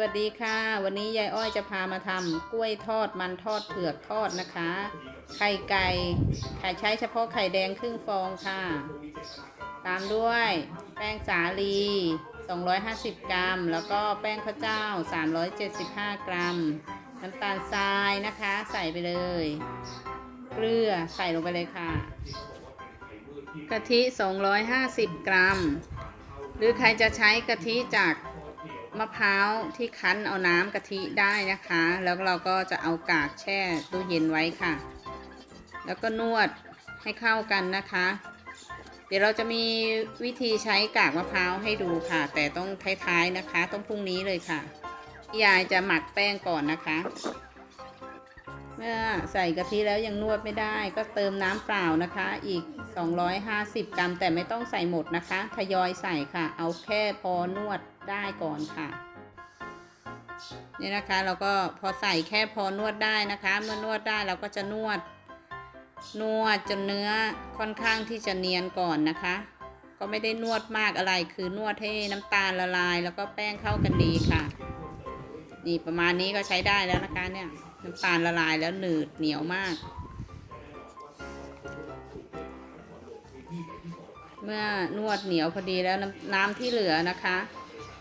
วัสดีค่ะ วันนี้ยายอ้อยจะพามาทำกล้วยทอดมันทอดเผือกทอดนะคะ ไข่ไก่ไข่ใช้เฉพาะไข่แดงครึ่งฟองค่ะ ตามด้วยแป้งสาลี 250 กรัม แล้วก็แป้งข้าวเจ้า 375 กรัม น้ำตาลทรายนะคะ ใส่ไปเลย เกลือใส่ลงไปเลยค่ะกะทิ 250 กรัม หรือใครจะใช้กะทิจาก มะพร้าวที่คั้นเอาน้ำกะทิได้นะคะ แล้วเราก็จะเอากากแช่ตู้เย็นไว้ค่ะ แล้วก็นวดให้เข้ากันนะคะ เดี๋ยวเราจะมีวิธีใช้กากมะพร้าวให้ดูค่ะ แต่ต้องท้ายๆนะคะ ต้องพรุ่งนี้เลยค่ะยายจะหมักแป้งก่อนนะคะ เมื่อใส่กะทิแล้วยังนวดไม่ได้ ก็เติมน้ำเปล่านะคะ อีก 250 กรัม แต่ไม่ต้องใส่หมดนะคะ ทยอยใส่ค่ะ เอาแค่พอนวดได้ก่อนค่ะนี่นะคะเราก็พอใส่แค่พอนวดได้นะคะ เมื่อนวดได้เราก็จะนวด นวดจนเนื้อค่อนข้างที่จะเนียนก่อนนะคะ ก็ไม่ได้นวดมากอะไร คือนวดให้น้ำตาลละลาย แล้วก็แป้งเข้ากันดีค่ะ นี่ประมาณนี้ก็ใช้ได้แล้วนะคะเนี่ยน้ำตาลละลายแล้วหนืดเหนียวมาก เมื่อนวดเหนียวพอดีแล้วน้ำน้ำที่เหลือนะคะ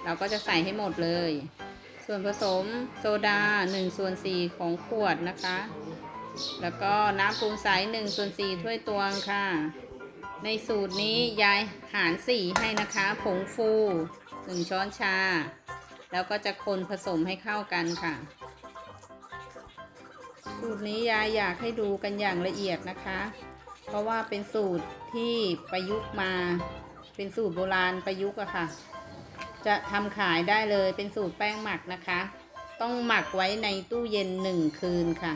เราก็จะใส่ให้หมดเลย ส่วนผสมโซดา1ส่วน4ของขวดนะคะ แล้วก็น้ำปรุงใส1ส่วน4ถ้วยตวงค่ะ ในสูตรนี้ยายหารสีให้นะคะ ผงฟู 1 ช้อนชา แล้วก็จะคนผสมให้เข้ากันค่ะ สูตรนี้ยายอยากให้ดูกันอย่างละเอียดนะคะ เพราะว่าเป็นสูตรที่ประยุกต์มา เป็นสูตรโบราณประยุกต์อะค่ะ จะทำขายได้เลยเป็นสูตรแป้งหมักนะคะ ต้องหมักไว้ในตู้เย็นหนึ่งคืนค่ะ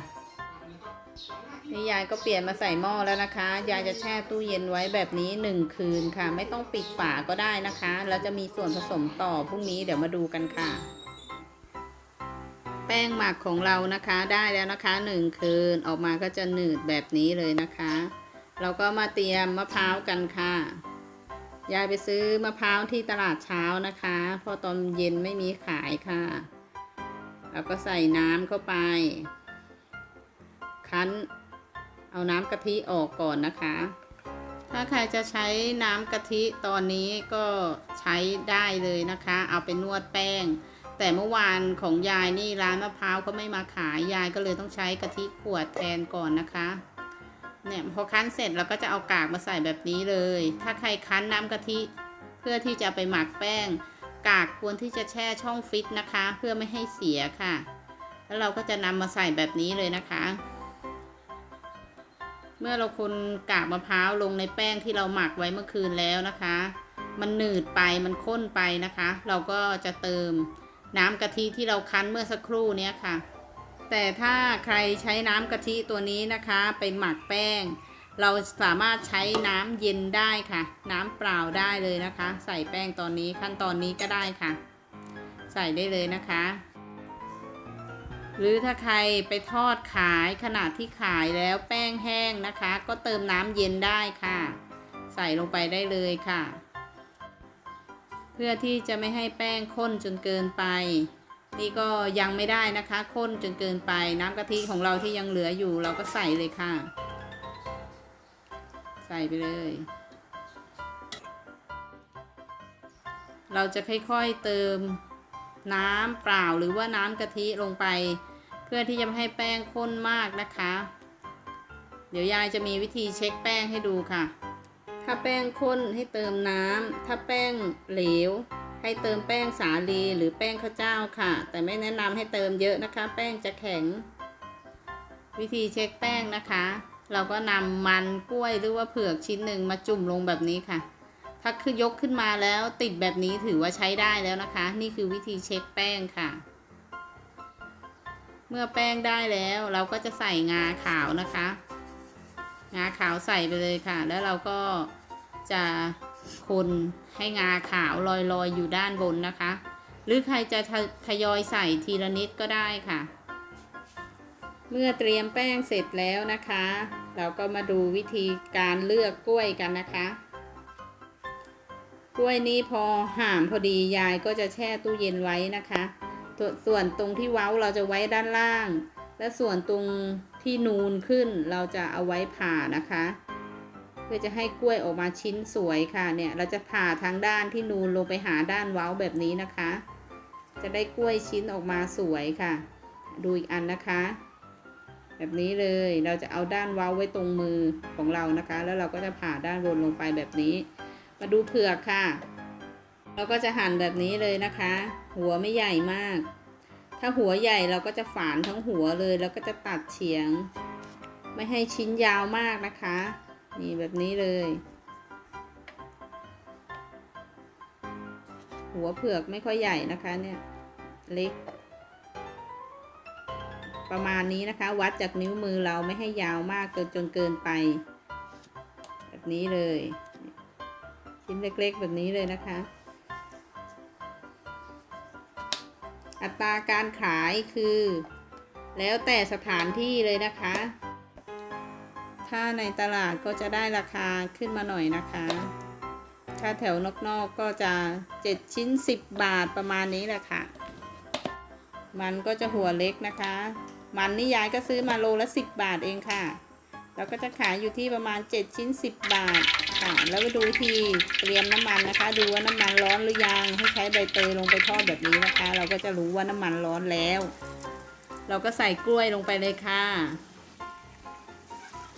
นี่ยายก็เปลี่ยนมาใส่หม้อแล้วนะคะ ยายจะแช่ตู้เย็นไว้แบบนี้หนึ่งคืนค่ะ ไม่ต้องปิดฝาก็ได้นะคะ แล้วจะมีส่วนผสมต่อพรุ่งนี้เดี๋ยวมาดูกันค่ะ ป้งหมักของเรานะคะได้แล้วนะคะหนึ่งคืนออกมาก็จะหนืดแบบนี้เลยนะคะ เราก็มาเตรียมมะพร้าวกันค่ะยายไปซื้อมะพร้าวที่ตลาดเช้านะคะพราะตอนเย็นไม่มีขายค่ะเราก็ใส่น้ำเข้าไป คั้นเอาน้ำกะทิออกก่อนนะคะ ถ้าใครจะใช้น้ำกะทิตอนนี้ก็ใช้ได้เลยนะคะ เอาไปนวดแป้ง แต่เมื่อวานของยายนี่ร้านมะพร้าวเขาไม่มาขายยายก็เลยต้องใช้กะทิขวดแทนก่อนนะคะ เนี่ยพอคั้นเสร็จเราก็จะเอากากมาใส่แบบนี้เลย ถ้าใครคั้นน้ำกะทิ เพื่อที่จะไปหมักแป้ง กากควรที่จะแช่ช่องฟิตนะคะ เพื่อไม่ให้เสียค่ะ แล้วเราก็จะนำมาใส่แบบนี้เลยนะคะ เมื่อเราคนกากมะพร้าวลงในแป้งที่เราหมักไว้เมื่อคืนแล้วนะคะ มันหนืดไปมันข้นไปนะคะ เราก็จะเติม น้ำกะทิที่เราคั้นเมื่อสักครู่เนี้ยค่ะ แต่ถ้าใครใช้น้ำกะทิตัวนี้นะคะไปหมักแป้ง เราสามารถใช้น้ำเย็นได้ค่ะ น้ำเปล่าได้เลยนะคะ ใส่แป้งตอนนี้ขั้นตอนนี้ก็ได้ค่ะ ใส่ได้เลยนะคะ หรือถ้าใครไปทอดขายขนาดที่ขายแล้วแป้งแห้งนะคะ ก็เติมน้ำเย็นได้ค่ะ ใส่ลงไปได้เลยค่ะ พื่อที่จะไม่ให้แป้งข้นจนเกินไป นี่ก็ยังไม่ได้นะคะ ข้นจนเกินไปน้ำกะทิของเราที่ยังเหลืออยู่เราก็ใส่เลยค่ะ ใส่ไปเลย เราจะค่อยๆเติมน้ำเปล่าหรือว่าน้ำกะทิลงไป เพื่อที่จะไม่ให้แป้งข้นมากนะคะ เดี๋ยวยายจะมีวิธีเช็คแป้งให้ดูค่ะ ถ้าแป้งข้นให้เติมน้ำ ถ้าแป้งเหลว ให้เติมแป้งสาลีหรือแป้งข้าวเจ้าค่ะ แต่ไม่แนะนำให้เติมเยอะนะคะ แป้งจะแข็ง วิธีเช็คแป้งนะคะ เราก็นำมันกล้วยหรือว่าเผือกชิ้นหนึ่งมาจุ่มลงแบบนี้ค่ะ ถ้าคือยกขึ้นมาแล้วติดแบบนี้ถือว่าใช้ได้แล้วนะคะ นี่คือวิธีเช็คแป้งค่ะ เมื่อแป้งได้แล้วเราก็จะใส่งาขาวนะคะงาขาวใส่ไปเลยค่ะ แล้วเราก็ จะคนให้งาขาวลอยๆออยู่ด้านบนนะคะ หรือใครจะททยอยใส่ทีละนิดก็ได้ค่ะ เมื่อเตรียมแป้งเสร็จแล้วนะคะ เราก็มาดูวิธีการเลือกกล้วยกันนะคะ กล้วยนี้พอห่ามพอดียายก็จะแช่ตู้เย็นไว้นะคะสส่วนตรงที่เว้าเราจะไว้ด้านล่าง และส่วนตรงที่นูนขึ้นเราจะเอาไว้ผ่านะคะ เพื่อจะให้กล้วยออกมาชิ้นสวยค่ะเนี่ยเราจะผ่าทางด้านที่นูนลงไปหาด้านเว้าแบบนี้นะคะ จะได้กล้วยชิ้นออกมาสวยค่ะ ดูอีกอันนะคะ แบบนี้เลยเราจะเอาด้านเว้าไว้ตรงมือของเรานะคะ แล้วเราก็จะผ่าด้านบนลงไปแบบนี้ มาดูเผือกค่ะ เราก็จะหั่นแบบนี้เลยนะคะ หัวไม่ใหญ่มากถ้าหัวใหญ่เราก็จะฝานทั้งหัวเลย แล้วก็จะตัดเฉียง ไม่ให้ชิ้นยาวมากนะคะ นี่แบบนี้เลย หัวเผือกไม่ค่อยใหญ่นะคะเนี่ย เล็ก ประมาณนี้นะคะ วัดจากนิ้วมือเราไม่ให้ยาวมากเกินจนเกินไป แบบนี้เลย ชิ้นเล็กๆ แบบนี้เลยนะคะ อัตราการขายคือ แล้วแต่สถานที่เลยนะคะ ถ้าในตลาดก็จะได้ราคาขึ้นมาหน่อยนะคะ ถ้าแถวนอกๆกก็จะ 7 ชิ้น 10 บาทประมาณนี้แหละค่ะ มันก็จะหัวเล็กนะคะ มันนี่ยายก็ซื้อมาโลละ 10 บาทเองค่ะเราก็จะขายอยู่ที่ประมาณ 7 ชิ้น 10 บาทค่ะ แล้วไปดูที่เตรียมน้ำมันนะคะ ดูว่าน้ำมันร้อนหรือยัง ให้ใช้ใบเตยลงไปทอดแบบนี้นะคะ เราก็จะรู้ว่าน้ำมันร้อนแล้ว เราก็ใส่กล้วยลงไปเลยค่ะ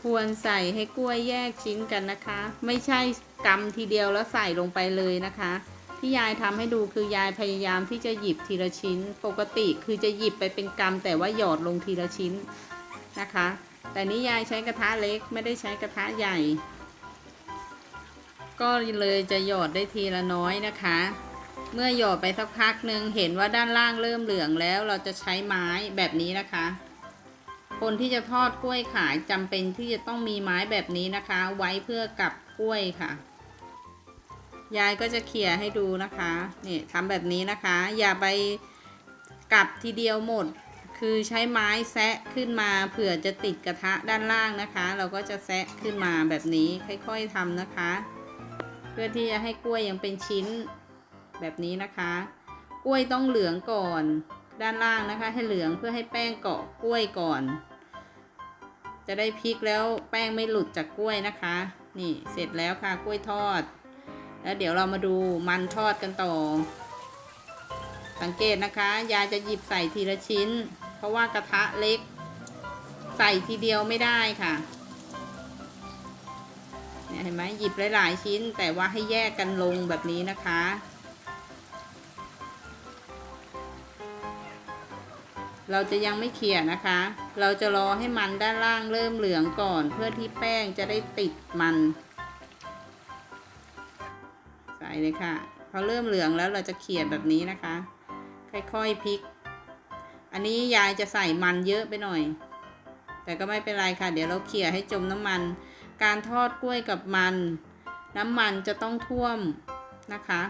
ควรใส่ให้กล้วยแยกชิ้นกันนะคะ ไม่ใช่กำทีเดียวแล้วใส่ลงไปเลยนะคะ ที่ยายทำให้ดูคือยายพยายามที่จะหยิบทีละชิ้น ปกติคือจะหยิบไปเป็นกำแต่ว่าหยอดลงทีละชิ้นนะคะ แต่นี้ยายใช้กระทะเล็กไม่ได้ใช้กระทะใหญ่ ก็เลยจะหยอดได้ทีละน้อยนะคะ เมื่อหยอดไปสักพักหนึ่งเห็นว่าด้านล่างเริ่มเหลืองแล้วเราจะใช้ไม้แบบนี้นะคะ คนที่จะทอดกล้วยขายจำเป็นที่จะต้องมีไม้แบบนี้นะคะ ไว้เพื่อกับกล้วยค่ะ ยายก็จะเขี่ยให้ดูนะคะนี่ทำแบบนี้นะคะ อย่าไปกับทีเดียวหมด คือใช้ไม้แซะขึ้นมาเผื่อจะติดกระทะด้านล่างนะคะ เราก็จะแซะขึ้นมาแบบนี้ค่อยๆทำนะคะ เพื่อที่จะให้กล้วยยังเป็นชิ้นแบบนี้นะคะ กล้วยต้องเหลืองก่อนด้านล่างนะคะให้เหลืองเพื่อให้แป้งเกาะกล้วยก่อน จะได้พลิกแล้วแป้งไม่หลุดจากกล้วยนะคะ นี่เสร็จแล้วค่ะกล้วยทอด แล้วเดี๋ยวเรามาดูมันทอดกันต่อ สังเกตนะคะ ยายจะหยิบใส่ทีละชิ้น เพราะว่ากระทะเล็ก ใส่ทีเดียวไม่ได้ค่ะเนี่ยเห็นไหมหยิบหลาย ๆ ชิ้นแต่ว่าให้แยกกันลงแบบนี้นะคะ เราจะยังไม่เขี่ยนะคะ เราจะรอให้มันด้านล่างเริ่มเหลืองก่อน เพื่อที่แป้งจะได้ติดมัน ใส่เลยค่ะพอเริ่มเหลืองแล้วเราจะเขี่ยแบบนี้นะคะ ค่อยๆพลิก อันนี้ยายจะใส่มันเยอะไปหน่อย แต่ก็ไม่เป็นไรค่ะ เดี๋ยวเราเขี่ยให้จมน้ำมัน การทอดกล้วยกับมัน น้ำมันจะต้องท่วมนะคะ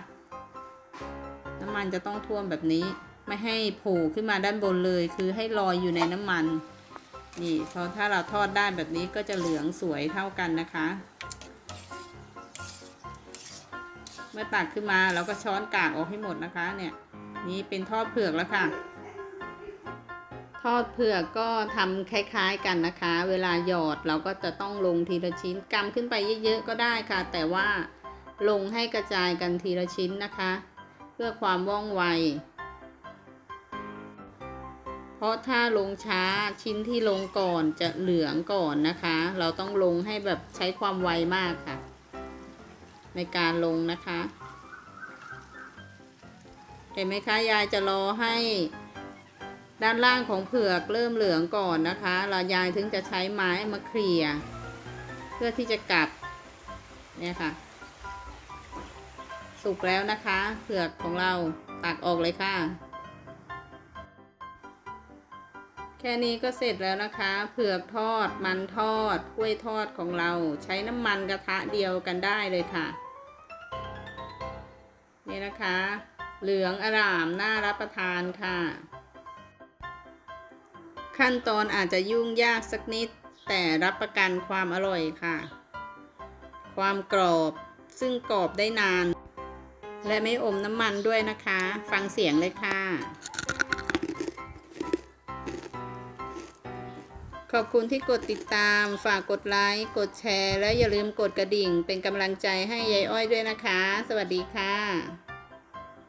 น้ำมันจะต้องท่วมแบบนี้ ไม่ให้โผล่ขึ้นมาด้านบนเลย คือให้ลอยอยู่ในน้ำมัน นี่พอถ้าเราทอดได้แบบนี้ก็จะเหลืองสวยเท่ากันนะคะ เมื่อตักขึ้นมาเราก็ช้อนกากออกให้หมดนะคะ เนี่ย นี่เป็นทอดเผือกแล้วค่ะ ทอดเผือกก็ทำคล้ายๆกันนะคะ เวลาหยอดเราก็จะต้องลงทีละชิ้นกำขึ้นไปเยอะๆก็ได้ค่ะ แต่ว่าลงให้กระจายกันทีละชิ้นนะคะ เพื่อความว่องไว ราะถ้าลงช้าชิ้นที่ลงก่อนจะเหลืองก่อนนะคะ เราต้องลงให้แบบใช้ความไวมากค่ะ ในการลงนะคะ เห็นไหมคะยายจะรอให้ด้านล่างของเผือกเริ่มเหลืองก่อนนะคะเรายายถึงจะใช้ไม้มาเคลียเพื่อที่จะกลับเนี่ยค่ะ สุกแล้วนะคะ เผือกของเราตักออกเลยค่ะ แค่นี้ก็เสร็จแล้วนะคะ เผือกทอด มันทอด กล้วยทอดของเรา ใช้น้ำมันกระทะเดียวกันได้เลยค่ะ นี่นะคะ เหลืองอร่าม น่ารับประทานค่ะ ขั้นตอนอาจจะยุ่งยากสักนิด แต่รับประกันความอร่อยค่ะ ความกรอบ ซึ่งกรอบได้นาน และไม่อมน้ำมันด้วยนะคะ ฟังเสียงเลยค่ะ ขอบคุณที่กดติดตาม ฝากกดไลค์ กดแชร์ และอย่าลืมกดกระดิ่ง เป็นกำลังใจให้ยายอ้อยด้วยนะคะ สวัสดีค่ะ